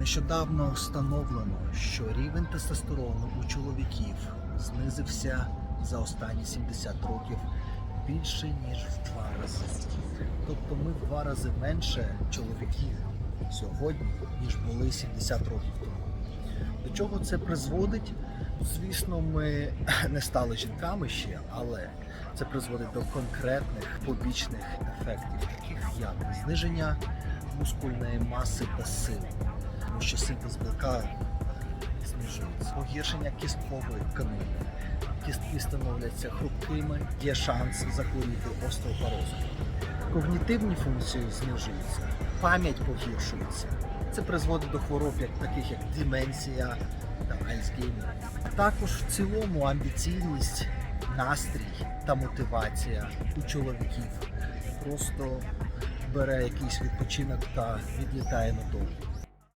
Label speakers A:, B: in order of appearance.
A: Нещодавно встановлено, що рівень тестостерону у чоловіків знизився за останні 70 років більше ніж в два рази. Тобто ми в два рази менше чоловіків сьогодні, ніж були 70 років тому. До чого це призводить? Звісно, ми не стали жінками ще, але це призводить до конкретних побічних ефектів, таких як зниження мускульної маси та сил, що синтез білка знижується, погіршення кісткової тканини. Кістки становляться хрупкими, є шанс захворіти остеопорозом. Когнітивні функції знижуються, пам'ять погіршується. Це призводить до хвороб, як таких як деменція та Альцгеймер. Також в цілому амбіційність, настрій та мотивація у чоловіків просто бере якийсь відпочинок та відлітає надовго.